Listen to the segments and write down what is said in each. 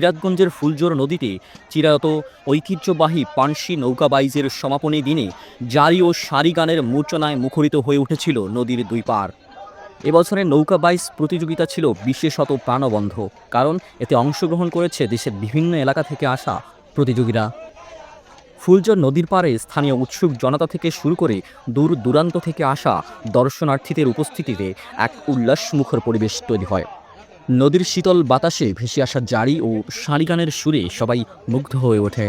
সিরাজগঞ্জের ফুলজোর নদীতে চিরায়ত ঐতিহ্যবাহী পানসি নৌকা বাইজের সমাপনী দিনে জারি ও সারি গানের মূর্ছনায় মুখরিত হয়ে উঠেছিল নদীর দুই পার। এবছরের নৌকা বাইচ প্রতিযোগিতা ছিল বিশেষত প্রাণবন্ধ, কারণ এতে অংশগ্রহণ করেছে দেশের বিভিন্ন এলাকা থেকে আসা প্রতিযোগীরা। ফুলজর নদীর পাড়ে স্থানীয় উৎসুক জনতা থেকে শুরু করে দূর দূরান্ত থেকে আসা দর্শনার্থীদের উপস্থিতিতে এক উল্লাসমুখর পরিবেশ তৈরি হয়। নদীর শীতল বাতাসে ভেসে আসা জারি ও সারি গানের সুরে সবাই মুগ্ধ হয়ে ওঠে।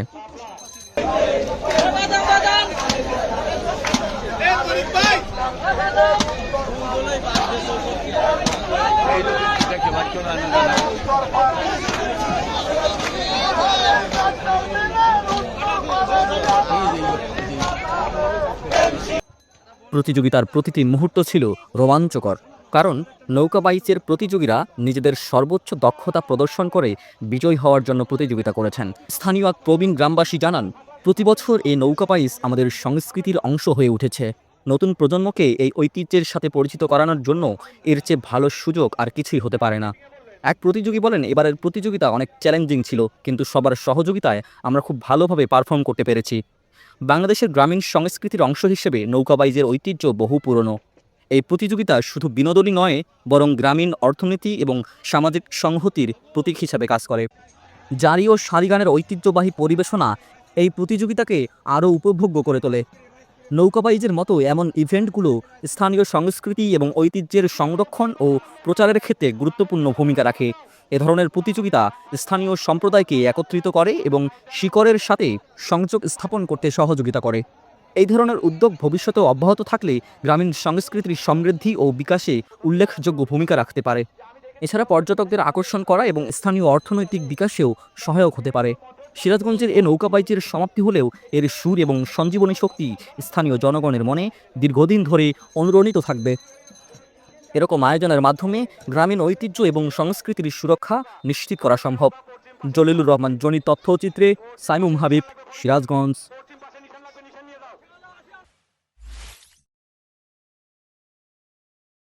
প্রতিযোগিতার প্রতিটি মুহূর্ত ছিল রোমাঞ্চকর। কারণ নৌকা প্রতিযোগীরা নিজেদের সর্বোচ্চ দক্ষতা প্রদর্শন করে বিজয়ী হওয়ার জন্য প্রতিযোগিতা করেছেন। স্থানীয় এক প্রবীণ গ্রামবাসী জানান, প্রতি বছর এই নৌকা বাইচ আমাদের সংস্কৃতির অংশ হয়ে উঠেছে। নতুন প্রজন্মকে এই ঐতিহ্যের সাথে পরিচিত করানোর জন্য এর চেয়ে ভালো সুযোগ আর কিছুই হতে পারে না। এক প্রতিযোগী বলেন, এবারের প্রতিযোগিতা অনেক চ্যালেঞ্জিং ছিল, কিন্তু সবার সহযোগিতায় আমরা খুব ভালোভাবে পারফর্ম করতে পেরেছি। বাংলাদেশের গ্রামীণ সংস্কৃতির অংশ হিসেবে নৌকাবাইজের ঐতিহ্য বহু পুরনো। এই প্রতিযোগিতা শুধু বিনোদনই নয়, বরং গ্রামীণ অর্থনীতি এবং সামাজিক সংহতির প্রতীক হিসাবে কাজ করে। জারি ও সারিগানের ঐতিহ্যবাহী পরিবেশনা এই প্রতিযোগিতাকে আরও উপভোগ্য করে তোলে। নৌকাবাইজের মতো এমন ইভেন্টগুলো স্থানীয় সংস্কৃতি এবং ঐতিহ্যের সংরক্ষণ ও প্রচারের ক্ষেত্রে গুরুত্বপূর্ণ ভূমিকা রাখে। এ ধরনের প্রতিযোগিতা স্থানীয় সম্প্রদায়কে একত্রিত করে এবং শিকড়ের সাথে সংযোগ স্থাপন করতে সহযোগিতা করে। এই ধরনের উদ্যোগ ভবিষ্যতেও অব্যাহত থাকলে গ্রামীণ সংস্কৃতির সমৃদ্ধি ও বিকাশে উল্লেখযোগ্য ভূমিকা রাখতে পারে। এছাড়া পর্যটকদের আকর্ষণ করা এবং স্থানীয় অর্থনৈতিক বিকাশেও সহায়ক হতে পারে। সিরাজগঞ্জের এ নৌকাবাইচের সমাপ্তি হলেও এর সুর এবং সঞ্জীবনী শক্তি স্থানীয় জনগণের মনে দীর্ঘদিন ধরে অনুরণিত থাকবে। এরকম আয়োজনের মাধ্যমে গ্রামীণ ঐতিহ্য এবং সংস্কৃতির সুরক্ষা নিশ্চিত করা সম্ভব। জলিলুর রহমান, জনি তথ্যচিত্রে সাইমুম হাবিব, সিরাজগঞ্জ। Go!